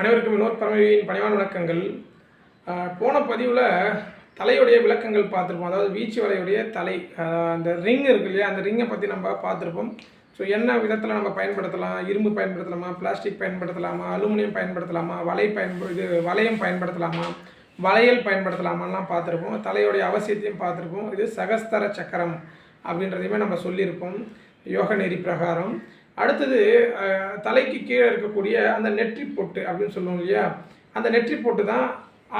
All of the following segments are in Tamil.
அனைவருக்கும் வினோத் பரமவியின் பணிவான வணக்கங்கள். போன பதிவில் தலையுடைய விளக்கங்கள் பார்த்துருப்போம். அதாவது வீச்சு வலையுடைய தலை அந்த ரிங் இருக்கு இல்லையா அந்த ரிங்கை பற்றி நம்ம பார்த்துருப்போம். ஸோ என்ன விதத்தில் நம்ம பயன்படுத்தலாம்? இரும்பு பயன்படுத்தலாமா? பிளாஸ்டிக் பயன்படுத்தலாமா? அலுமினியம் பயன்படுத்தலாமா? வலை பயன்ப இது வளையம் பயன்படுத்தலாமா? வளையல் பயன்படுத்தலாமான்லாம் பார்த்துருப்போம். தலையுடைய அவசியத்தையும் பார்த்துருப்போம். இது சகஸ்தர சக்கரம் அப்படின்றதையுமே நம்ம சொல்லியிருப்போம். யோக நெறி பிரகாரம். அடுத்தது தலைக்கு கீழே இருக்கக்கூடிய அந்த நெற்றி பொட்டு அப்படின்னு சொல்லுவோம் இல்லையா? அந்த நெற்றி பொட்டு தான்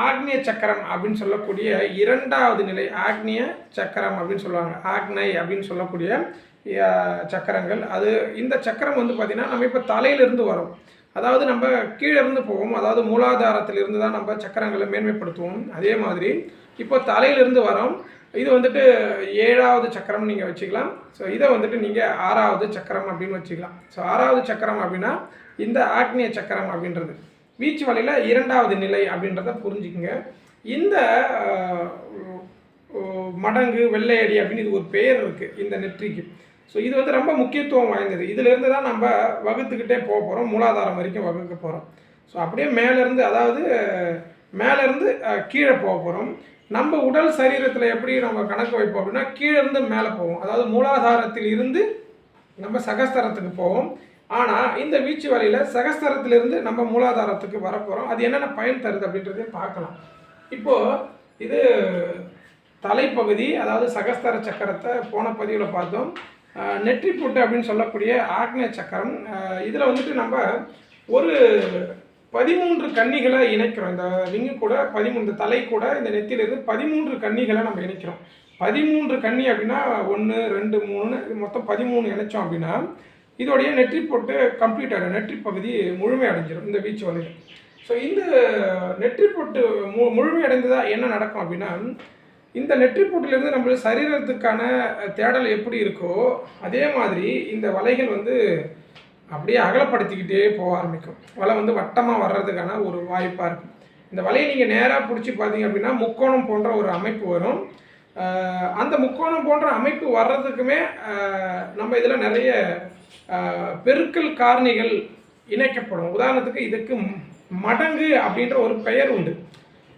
ஆக்னிய சக்கரம் அப்படின்னு சொல்லக்கூடிய இரண்டாவது நிலை ஆக்னிய சக்கரம் அப்படின்னு சொல்லுவாங்க. ஆக்னை அப்படின்னு சொல்லக்கூடிய சக்கரங்கள். அது இந்த சக்கரம் வந்து பார்த்திங்கன்னா நம்ம இப்போ தலையிலிருந்து வரும். அதாவது நம்ம கீழே இருந்து போவோம். அதாவது மூலாதாரத்திலிருந்து தான் நம்ம சக்கரங்களை மேன்மைப்படுத்துவோம். அதே மாதிரி இப்போ தலையிலிருந்து வரோம். இது வந்துட்டு ஏழாவது சக்கரம் நீங்கள் வச்சுக்கலாம். ஸோ இதை வந்துட்டு நீங்கள் ஆறாவது சக்கரம் அப்படின்னு வச்சுக்கலாம். ஸோ ஆறாவது சக்கரம் அப்படின்னா இந்த ஆக்னிய சக்கரம் அப்படின்றது. வீச்சு வலையில் இரண்டாவது நிலை அப்படின்றத புரிஞ்சுக்குங்க. இந்த மடங்கு வெள்ளையடி அப்படின்னு இது ஒரு பெயர் இருக்குது இந்த நெற்றிக்கு. ஸோ இது வந்து ரொம்ப முக்கியத்துவம் வாய்ந்தது. இதிலிருந்து தான் நம்ம வகுத்துக்கிட்டே போக போகிறோம் மூலாதாரம் வரைக்கும் வகுக்க போகிறோம் ஸோ அப்படியே மேலேருந்து அதாவது மேலேருந்து கீழே போக போகிறோம் நம்ம உடல் சரீரத்தில் எப்படி நம்ம கணக்கு வைப்போம் அப்படின்னா கீழே இருந்து மேலே போவோம். அதாவது மூலாதாரத்தில் இருந்து நம்ம சகஸ்தரத்துக்கு போவோம். ஆனால் இந்த வீச்சு வலையில் சகஸ்தரத்திலிருந்து நம்ம மூலாதாரத்துக்கு வரப்போகிறோம் அது என்னென்ன பயன் தருது அப்படின்றதையும் பார்க்கலாம். இப்போது இது தலைப்பகுதி அதாவது சகஸ்தர சக்கரத்தை போன பதிவில் பார்த்தோம். நெற்றி புட்டு அப்படின்னு சொல்லக்கூடிய ஆக்னேய சக்கரம். இதில் வந்துட்டு நம்ம ஒரு பதிமூன்று கன்னிகளை இணைக்கிறோம். இந்த ரிங்கு கூட பதிமூன்று தலை கூட இந்த நெத்தியிலிருந்து பதிமூன்று கன்னிகளை நம்ம இணைக்கிறோம். பதிமூன்று கன்னி அப்படின்னா ஒன்று ரெண்டு மூணு மொத்தம் பதிமூணு இணைச்சோம் அப்படின்னா இதோடைய நெற்றி போட்டு கம்ப்ளீட் ஆகிடும் நெற்றி பகுதி முழுமை அடைஞ்சிடும் இந்த வீச்சு வலையில் ஸோ இந்த நெற்றி போட்டு மு முழுமை அடைந்ததாக என்ன நடக்கும் அப்படின்னா இந்த நெற்றி போட்டிலிருந்து நம்ம சரீரத்துக்கான தேடல் எப்படி இருக்கோ அதே மாதிரி இந்த வலைகள் வந்து அப்படியே அகலப்படுத்திக்கிட்டே போக ஆரம்பிக்கும். வலை வந்து வட்டமாக வர்றதுக்கான ஒரு வாய்ப்பாக இருக்கும். இந்த வலையை நீங்கள் நேராக பிடிச்சி பார்த்தீங்க அப்படின்னா முக்கோணம் போன்ற ஒரு அமைப்பு வரும். அந்த முக்கோணம் போன்ற அமைப்பு வர்றதுக்குமே நம்ம இதில் நிறைய பெருக்கல் காரணிகள் இணைக்கப்படும். உதாரணத்துக்கு இதுக்கு மடங்கு அப்படின்ற ஒரு பெயர் உண்டு.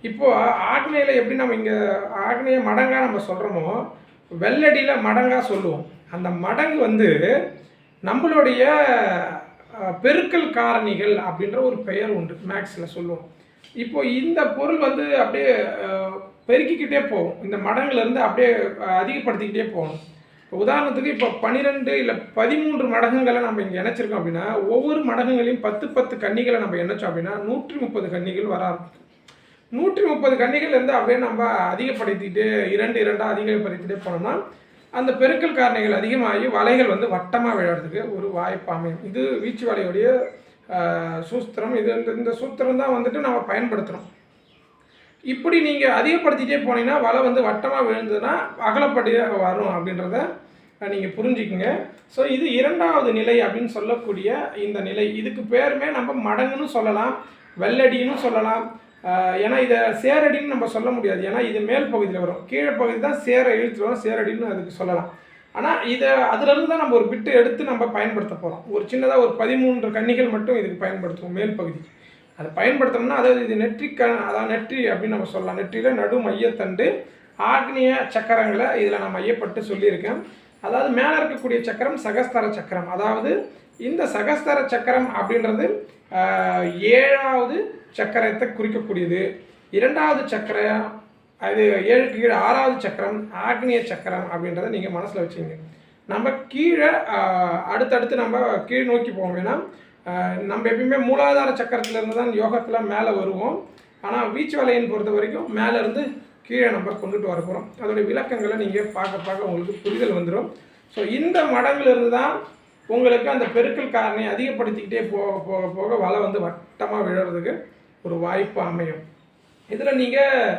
இப்போ ஆக்னேயில் எப்படி நம்ம இங்கே ஆக்னேய மடங்காக நம்ம சொல்கிறோமோ வெள்ளடியில் மடங்காக சொல்லுவோம். அந்த மடங்கு வந்து நம்மளுடைய பெருக்கல் காரணிகள் அப்படின்ற ஒரு பெயர் உண்டு மேக்ஸில் சொல்லுவோம். இப்போ இந்த பொருள் வந்து அப்படியே பெருக்கிக்கிட்டே போகும். இந்த மடங்குலேருந்து அப்படியே அதிகப்படுத்திக்கிட்டே போகணும். இப்போ உதாரணத்துக்கு இப்போ பன்னிரெண்டு இல்லை பதிமூன்று மடங்குகளை நம்ம இங்கே இணைச்சிருக்கோம் அப்படின்னா ஒவ்வொரு மடங்குகளையும் பத்து பத்து கன்னிகளை நம்ம இணைச்சோம் அப்படின்னா நூற்றி முப்பது கன்னிகள் வர ஆரம்பிக்கும். நூற்றி முப்பது கன்னிகள் இருந்து அப்படியே நம்ம அதிகப்படுத்திட்டு இரண்டு இரண்டாக அதிகப்படுத்திட்டே போனோம்னா அந்த பெருக்கல் காரணிகள் அதிகமாகி வலைகள் வந்து வட்டமாக விழுறதுக்கு ஒரு வாய்ப்பு அமையும் இது வீச்சு வலையுடைய சூஸ்திரம் இது இந்த- இந்த சூத்திரம் தான் வந்துட்டு நம்ம பயன்படுத்துகிறோம் இப்படி நீங்கள் அதிகப்படுத்திட்டே போனீங்கன்னா வலை வந்து வட்டமாக விழுந்ததுன்னா அகலப்படியாக வரும் அப்படின்றத நீங்கள் புரிஞ்சுக்குங்க. ஸோ இது இரண்டாவது நிலை அப்படின்னு சொல்லக்கூடிய இந்த நிலை. இதுக்கு பேருமே நம்ம மடங்குன்னு சொல்லலாம் வெள்ளடின்னு சொல்லலாம் ஏன்னா இதை சேரடின்னு நம்ம சொல்ல முடியாது. ஏன்னா இது மேல் பகுதியில் வரும். கீழே பகுதி தான் சேர இழுத்துருவோம் சேரடின்னு அதுக்கு சொல்லலாம். ஆனால் இதை அதுலேருந்து தான் நம்ம ஒரு பிட்டு எடுத்து நம்ம பயன்படுத்த போகிறோம் ஒரு சின்னதாக ஒரு பதிமூன்று கன்னிகள் மட்டும் இதுக்கு பயன்படுத்துவோம் மேல் பகுதி அதை பயன்படுத்தணும்னா அதாவது இது நெற்றி க அதாவது நெற்றி அப்படின்னு நம்ம சொல்லலாம். நெற்றியில் நடு மையத்தண்டு ஆக்னிய சக்கரங்களை இதில் நான் மையப்பட்டு சொல்லியிருக்கேன். அதாவது மேலே இருக்கக்கூடிய சக்கரம் சகஸ்தர சக்கரம். அதாவது இந்த சகஸ்தர சக்கரம் அப்படின்றது ஏழாவது சக்கரத்தை குறிக்கக்கூடியது. இரண்டாவது சக்கரம் அது ஏழுக்கு கீழே ஆறாவது சக்கரம் ஆக்னிய சக்கரம் அப்படின்றத நீங்கள் மனசில் வச்சுங்க நம்ம கீழே அடுத்தடுத்து நம்ம கீழ் நோக்கி போவோம் ஏன்னா நம்ம எப்பயுமே மூலாதார சக்கரத்திலேருந்து தான் யோகத்தில் மேலே வருவோம். ஆனால் வீச்சு வலையின் பொறுத்த வரைக்கும் மேலேருந்து கீழே நம்ம கொண்டுட்டு வர போகிறோம் அதோடைய விளக்கங்களை நீங்கள் பார்க்க பார்க்க உங்களுக்கு புரிதல் வந்துடும் ஸோ இந்த மடங்கிலிருந்து தான் உங்களுக்கு அந்த பெருக்கல் காரணியை அதிகப்படுத்திக்கிட்டே போக போக போக வலை வந்து வட்டமாக விழுறதுக்கு ஒரு வாய்ப்பு அமையும். இதில் நீங்கள்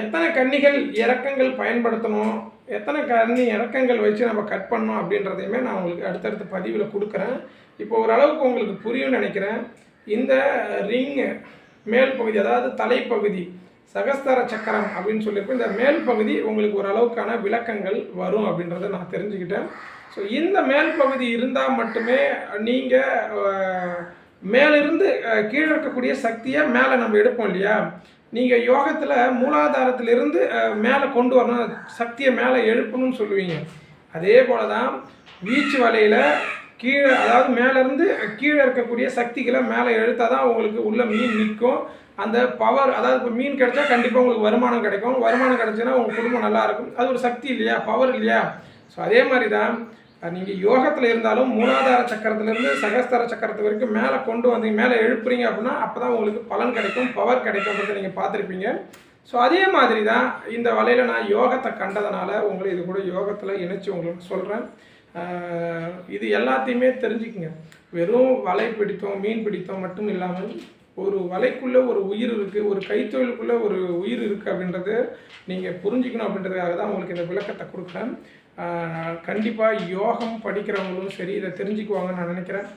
எத்தனை கன்னிகள் இறக்கங்கள் பயன்படுத்தணும் எத்தனை கன்னி இறக்கங்கள் வச்சு நம்ம கட் பண்ணோம் அப்படின்றதையுமே நான் உங்களுக்கு அடுத்தடுத்த பதிவில் கொடுக்குறேன். இப்போ ஓரளவுக்கு உங்களுக்கு புரியும்னு நினைக்கிறேன். இந்த ரிங் மேல் பகுதி அதாவது தலைப்பகுதி சகஸ்தர சக்கரம் அப்படின்னு சொல்லியிருப்போம் இந்த மேல் பகுதி உங்களுக்கு ஓரளவுக்கான விளக்கங்கள் வரும் அப்படின்றத நான் தெரிஞ்சுக்கிட்டேன். ஸோ இந்த மேல் பகுதி இருந்தால் மட்டுமே நீங்கள் மேலிருந்து கீழே இருக்கக்கூடிய சக்தியை மேலே நம்ம எடுப்போம் இல்லையா? நீங்கள் யோகத்தில் மூலாதாரத்திலிருந்து மேலே கொண்டு வரணும். சக்தியை மேலே எழுப்பணும்னு சொல்லுவீங்க. அதே போல தான் வீச்சு வலையில் கீழே அதாவது மேலேருந்து கீழே இருக்கக்கூடிய சக்திகளை மேலே எழுத்தால் தான் உங்களுக்கு உள்ள மீன் நிற்கும். அந்த பவர் அதாவது இப்போ மீன் கிடைச்சா கண்டிப்பாக உங்களுக்கு வருமானம் கிடைக்கும். வருமானம் கிடைச்சுன்னா உங்கள் குடும்பம் நல்லா இருக்கும். அது ஒரு சக்தி இல்லையா? பவர் இல்லையா? ஸோ அதே மாதிரி தான் நீங்கள் யோகத்தில் இருந்தாலும் மூலாதார சக்கரத்துலேருந்து சகஸ்தார சக்கரத்து வரைக்கும் மேலே கொண்டு வந்தீங்க மேலே எழுப்புறீங்க அப்படின்னா அப்போ தான் உங்களுக்கு பலன் கிடைக்கும் பவர் கிடைக்கும் அப்படின்னு நீங்கள் பார்த்துருப்பீங்க. ஸோ அதே மாதிரி தான் இந்த வலையில் நான் யோகத்தை கண்டதுனால உங்களை இது கூட யோகத்தில் இணைச்சி உங்களுக்கு சொல்கிறேன் இது எல்லாத்தையுமே தெரிஞ்சுக்குங்க. வெறும் வலை பிடித்தோம் மீன் பிடித்தோம் மட்டும் இல்லாமல் ஒரு வலைக்குள்ளே ஒரு உயிர் இருக்குது ஒரு கைத்தொழிலுக்குள்ளே ஒரு உயிர் இருக்குது அப்படின்றது நீங்கள் புரிஞ்சுக்கணும் அப்படின்றதுக்காக தான் உங்களுக்கு இந்த விளக்கத்தை கொடுக்குறேன். கண்டிப்பாக யோகம் படிக்கிறவங்களும் சரி இதை தெரிஞ்சுக்குவாங்கன்னு நான் நினைக்கிறேன்.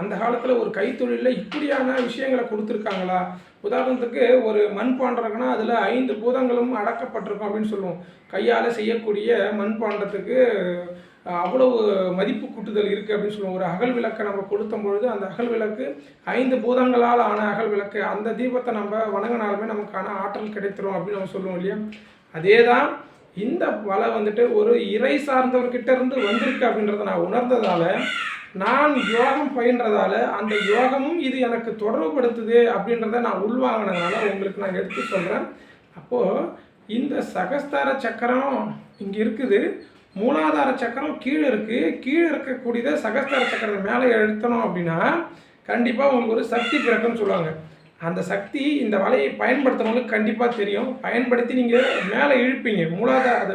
அந்த காலத்தில் ஒரு கைத்தொழிலில் இப்படியான விஷயங்களை கொடுத்துருக்காங்களா? உதாரணத்துக்கு ஒரு மண்பாண்டம்னா அதில் ஐந்து பூதங்களும் அடக்கப்பட்டிருக்கும் அப்படின்னு சொல்லுவோம். கையால் செய்யக்கூடிய மண்பாண்டத்துக்கு பாண்டத்துக்கு அவ்வளவு மதிப்பு கூட்டுதல் இருக்குது அப்படின்னு சொல்லுவோம். ஒரு அகல் விளக்கை நம்ம கொடுத்தும் பொழுது அந்த அகல் விளக்கு ஐந்து பூதங்களால் ஆன அகல் விளக்கு அந்த தீபத்தை நம்ம வணங்கினாலுமே நமக்கான ஆற்றல் கிடைத்துரும் அப்படின்னு நம்ம சொல்லுவோம் இல்லையா? அதே தான் இந்த வலை வந்துட்டு ஒரு இறை சார்ந்தவர்கிட்ட இருந்து வந்திருக்கு அப்படின்றத நான் உணர்ந்ததால் நான் யோகம் பயின்றதால அந்த யோகமும் இது எனக்கு தொடர்புபடுத்துது அப்படின்றத நான் உள்வாங்கினதுனால உங்களுக்கு நான் எடுத்து சொல்கிறேன் அப்போது இந்த சகஸ்தார சக்கரம் இங்கே இருக்குது. மூலாதார சக்கரம் கீழே இருக்குது கீழே இருக்கக்கூடியதை சகஸ்தார சக்கரத்தை மேலே எழுத்தணும் அப்படின்னா கண்டிப்பாக உங்களுக்கு ஒரு சக்தி பிறக்குன்னு சொல்லுவாங்க. அந்த சக்தி இந்த வலையை பயன்படுத்துறவங்களுக்கு கண்டிப்பாக தெரியும். பயன்படுத்தி நீங்கள் மேலே இழுப்பீங்க. மூலாதார அது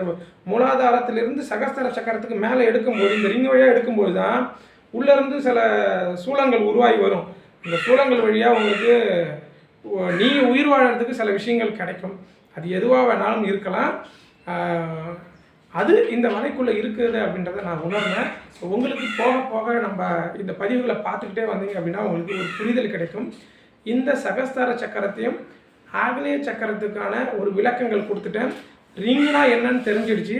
மூலாதாரத்திலிருந்து சகஸ்தர சக்கரத்துக்கு மேலே எடுக்கும்போது இந்த ரிங் வழியாக எடுக்கும்போது தான் உள்ளேருந்து சில சூளங்கள் உருவாகி வரும். இந்த சூளங்கள் வழியாக உங்களுக்கு நீங்கள் உயிர் வாழறதுக்கு சில விஷயங்கள் கிடைக்கும். அது எதுவாக வேணாலும் இருக்கலாம். அது இந்த வலைக்குள்ளே இருக்குது அப்படின்றத நான் உணர்ந்தேன். ஸோ உங்களுக்கு போக போக நம்ம இந்த பதிவுகளை பார்த்துக்கிட்டே வந்தீங்க அப்படின்னா உங்களுக்கு ஒரு புரிதல் கிடைக்கும். இந்த சகஸ்தார சக்கரத்தையும் ஆக்னேய சக்கரத்துக்கான ஒரு விளக்கங்கள் கொடுத்துட்டேன். ரிங்னா என்னன்னு தெரிஞ்சிடுச்சு.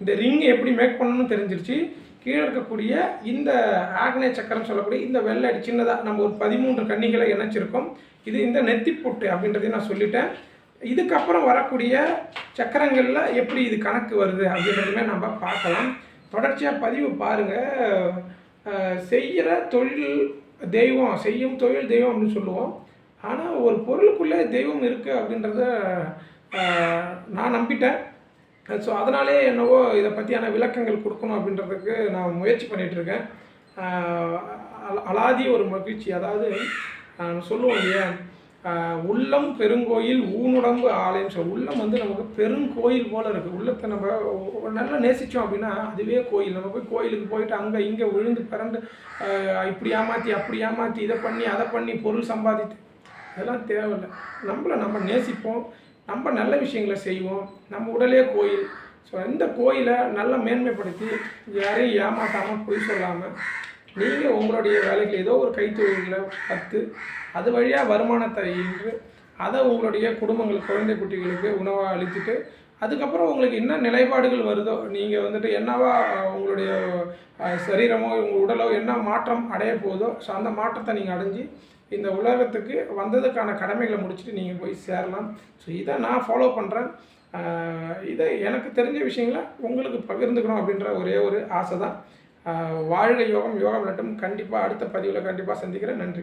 இந்த ரிங் எப்படி மேக் பண்ணணும்னு தெரிஞ்சிருச்சு கீழே இருக்கக்கூடிய இந்த ஆக்னேய சக்கரம் சொல்லக்கூடிய இந்த வெள்ளை அடி சின்னதாக நம்ம ஒரு பதிமூன்று கன்னிகளை இணைச்சிருக்கோம். இது இந்த நெத்திப்புட்டு அப்படின்றதையும் நான் சொல்லிட்டேன். இதுக்கப்புறம் வரக்கூடிய சக்கரங்களில் எப்படி இது கணக்கு வருது அப்படின்றதுமே நம்ம பார்க்கலாம். தொடர்ச்சியாக பதிவு பாருங்கள் செய்கிற தொழில் தெய்வம் செய்யும் தொழில் தெய்வம் அப்படின்னு சொல்லுவோம். ஆனால் ஒரு பொருளுக்குள்ளே தெய்வம் இருக்குது அப்படின்றத நான் நம்பிட்டேன். ஸோ அதனாலே என்னவோ இதை பற்றியான விளக்கங்கள் கொடுக்கணும் அப்படின்றதுக்கு நான் முயற்சி பண்ணிகிட்ருக்கேன் அல- அலாதி ஒரு மகிழ்ச்சி. அதாவது சொல்லுவோம் இல்லையா? உள்ளம் பெருங்கோயில் ஊனுடம்பு ஆலயம் சொல் உள்ளம் வந்து நமக்கு பெருங்கோயில் போல் இருக்குது உள்ளத்தை நம்ம நல்லா நேசித்தோம் அப்படின்னா அதுவே கோயில். நம்ம போய் கோயிலுக்கு போயிட்டு அங்கே இங்கே விழுந்து பிறண்டு இப்படி ஏமாற்றி அப்படி ஏமாற்றி இதை பண்ணி அதை பண்ணி பொருள் சம்பாதித்து அதெல்லாம் தேவையில்லை. நம்மளை நம்ம நேசிப்போம். நம்ம நல்ல விஷயங்களை செய்வோம். நம்ம உடலே கோயில். ஸோ இந்த கோயிலை நல்லா மேன்மைப்படுத்தி யாரையும் ஏமாற்றாமல் பொய் சொல்லாமல் நீங்கள் உங்களுடைய வேலைகள் ஏதோ ஒரு கைத்தொழில்களை கற்று அது வழியாக வருமானத்தை ஈன்று அதை உங்களுடைய குடும்பங்கள் குழந்தை குட்டிகளுக்கு உணவாக அளித்துட்டு அதுக்கப்புறம் உங்களுக்கு என்ன நிலைப்பாடுகள் வருதோ நீங்கள் வந்துட்டு என்னவா உங்களுடைய சரீரமோ உங்கள் உடலோ என்ன மாற்றம் அடைய போதோ ஸோ அந்த மாற்றத்தை நீங்கள் அடைஞ்சு இந்த உலகத்துக்கு வந்ததுக்கான கடமைகளை முடிச்சுட்டு நீங்கள் போய் சேரலாம். ஸோ இதை நான் ஃபாலோ பண்ணுறேன் இதை எனக்கு தெரிஞ்ச விஷயங்களை உங்களுக்கு பகிர்ந்துக்கணும் அப்படின்ற ஒரே ஒரு ஆசை தான் வாழ்க யோகம் யோகம் விளட்டும் கண்டிப்பாக அடுத்த பதிவில் கண்டிப்பாக சந்திக்கிறேன். நன்றி.